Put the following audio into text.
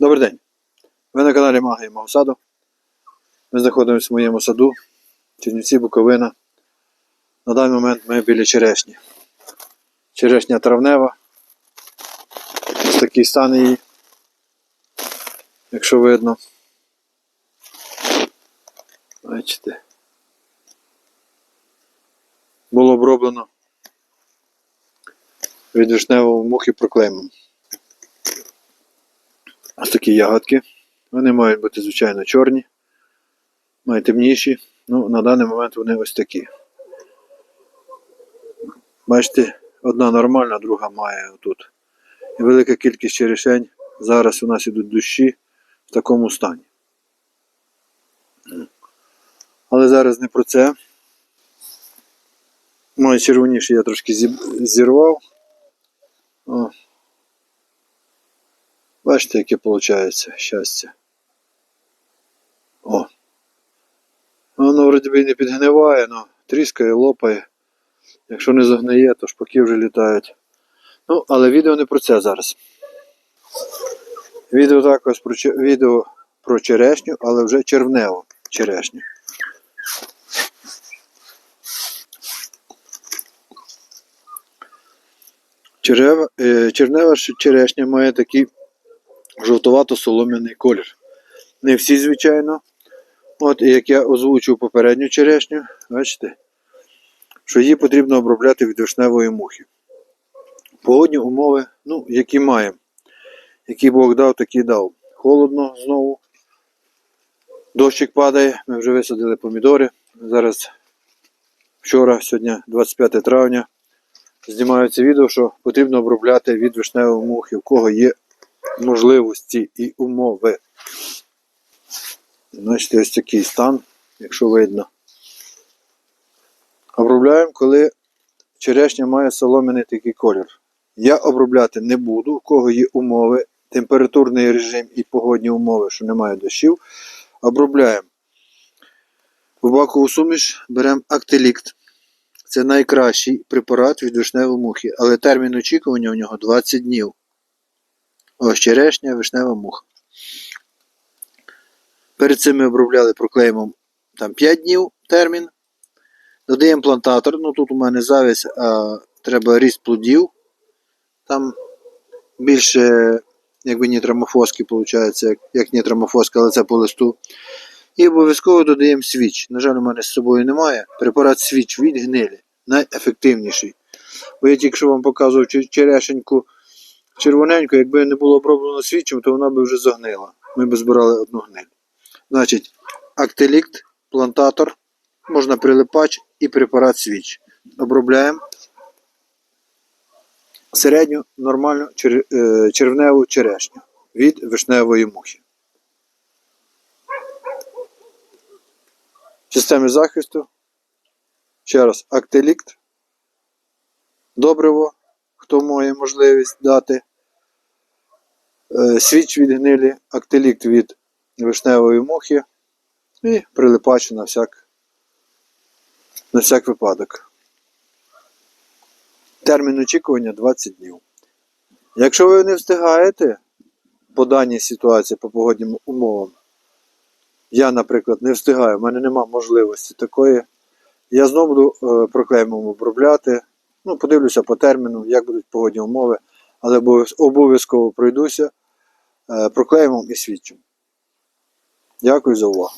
Добрий день. Ви на каналі Мага і мого саду. Ми знаходимося в моєму саду, Чернівці, Буковина. На даний момент ми біля черешні. Черешня травнева. Ось такий стан її. Якщо видно. Бачите. Було оброблено від вишневого мухи проклеймом. Ось такі ягодки. Вони мають бути, звичайно, чорні, мають темніші. Ну, на даний момент вони ось такі. Бачите, одна нормальна, друга має отут. І велика кількість черешень. Зараз у нас ідуть дощі в такому стані. Але зараз не про це. Мої червоніші я трошки зірвав. О. Бачите, яке виходить щастя. О. Воно вроді би не підгниває, але тріскає, лопає. Якщо не загниє, то шпаки вже літають. Ну, але відео не про це зараз. Відео також про, відео про черешню, але вже червневу черешню. Черева, е, чернева черешня має такий жовтувато-солом'яний колір. Не всі, звичайно. От, і як я озвучив попередню черешню, бачите, що її потрібно обробляти від вишневої мухи. Погодні умови, ну, які маємо. Які Бог дав, такі дав. Холодно знову. Дощик падає, ми вже висадили помідори. Зараз вчора, сьогодні 25 травня. Знімаю це відео, що потрібно обробляти від вишневої мухи, в кого є можливості і умови. Значить, ось такий стан, якщо видно. Обробляємо, коли черешня має солом'яний такий колір. Я обробляти не буду, у кого є умови, температурний режим і погодні умови, що немає дощів. Обробляємо. В бакову суміш беремо актелікт. Це найкращий препарат від вишневої мухи, але термін очікування у нього 20 днів. Ось черешня, вишнева муха. Перед цим ми обробляли проклеймом там 5 днів термін. Додаємо плантатор. Ну тут у мене завість, а треба ріст плодів. Там більше, якби нітрамофоски, виходить, як, як нітрамофоска, але це по листу. І обов'язково додаємо свіч. На жаль, у мене з собою немає. Препарат свіч від гнилі. Найефективніший. Бо я тільки що вам показував черешеньку червоненьку, якби не було оброблено свічем, то вона би вже загнила. Ми б збирали одну гниль. Значить, актелікт, плантатор, можна прилипач і препарат свіч. Обробляємо середню нормальну чер- е, червневу черешню від вишневої мухи. Системи захисту. Ще раз, актелікт. Добриво, хто має можливість дати. Е, Свіч від гнилі, актелікт від вишневої мухи і прилипач на всяк, на всяк випадок. Термін очікування 20 днів. Якщо ви не встигаєте по даній ситуації, по погоднім умовам, я, наприклад, не встигаю, в мене нема можливості такої. Я знову буду е, проклеймом обробляти. Ну, подивлюся по терміну, як будуть погодні умови, але обов'язково пройдуся е, і свідчим. Дякую за увагу.